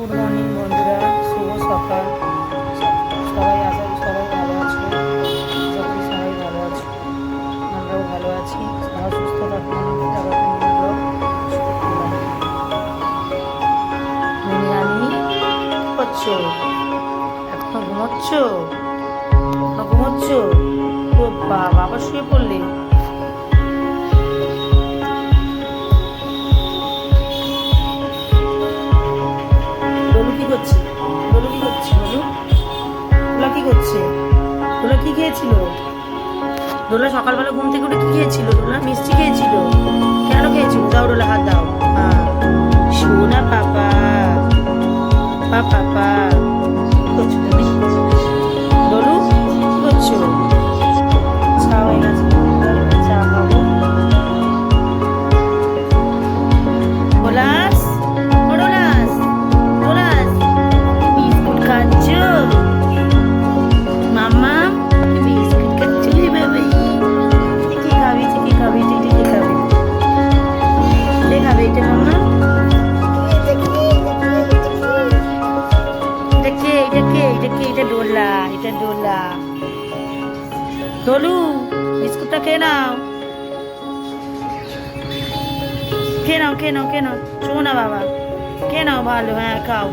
Good morning, বন্ধুরা। শুভ সকাল। সবাই করি সবাই ভালো আছে। করি সবাই ভালো আছে। আমরাও ভালো আছি। সবাই সুস্থ থাকুন এখনও ঘুমোচ্ছ? এখনও ঘুমোচ্ছ? ও বাবা, শুয়ে পড়লে। কি করছে দোলা কি খেয়েছিল? দোলা সকালবেলা ঘুম থেকে উঠে কি খেয়েছিল? দোলা মিষ্টি খেয়েছিল? কেন খেয়েছিল? দাও ডোলা হাত দাও। হ্যাঁ সোনা পাপা। পাপা করছ তুমি? কি করছ? হয়ে গেছে। ডলু বিস্কুটটা খেয়ে নাও। খেয়ে নাও খেয়ে নাও খেয়ে নাও। শোনো বাবা, খেয়ে নাও ভালো হ্যাঁ খাও।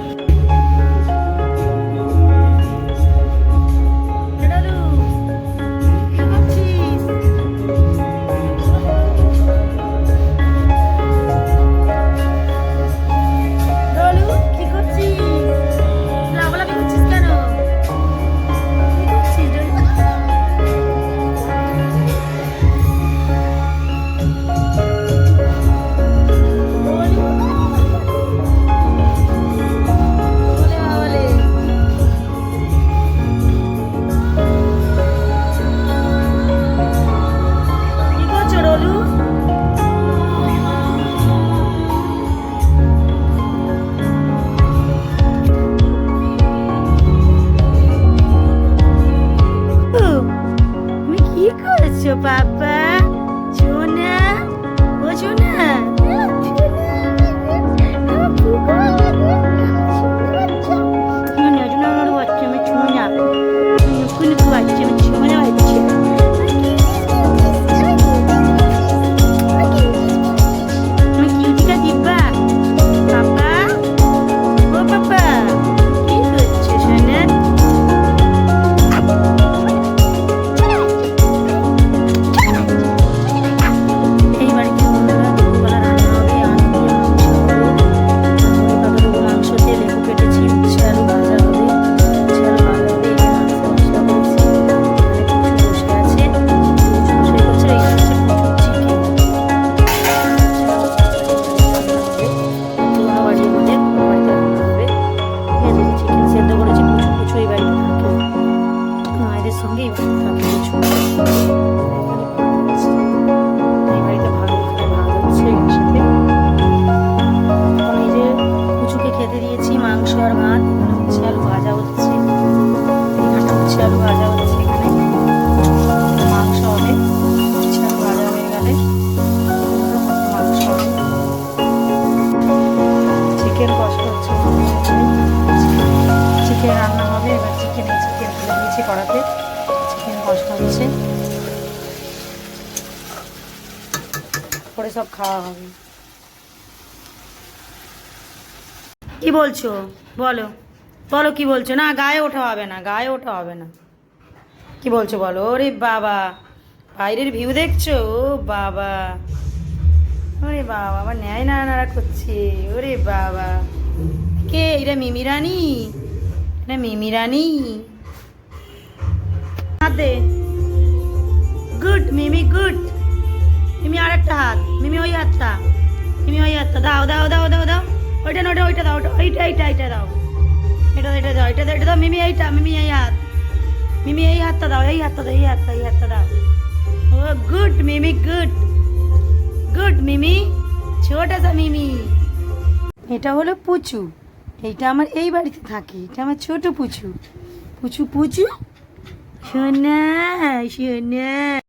হচ্ছে সব খাওয়া হবে। কি বলছো? বলো। বলো কি বলছো? না, গায়ে ওঠা হবে না, গায়ে ওঠা হবে না। কি বলছো বলো? ওরে বাবা, বাইরের ভিউ দেখছ? ও বাবা। ওরে বাবা আবার ন্যায় নাড়া করছে। ওরে বাবা। কে? এটা মিমি রানী? এটা মিমি রানী? হাত। Good, Mimi good. মিমি আর একটা হাত। মিমি, ওই হাতটা। মিমি, ওই হাতটা। দাও দাও দাও দাও দাও। ওইটা না ওইটা ওইটা দাও, ওইটা, এইটা এইটা এইটা দাও। এটা এটা দাও, এটা এটা দাও। মিমি, এইটা, মিমি, এই হাত। মিমি, এই হাতটা দাও, এই হাতটা দাও, এই হাতটা এই হাতটা দাও। ও, good, Mimi, good. Good, Mimi, ছোটা সা মিমি। এটা হলো পুচু। এইটা আমার এই বাড়িতে থাকে। এটা আমার ছোট পুচু। পুচু পুচু? সোনা সোনা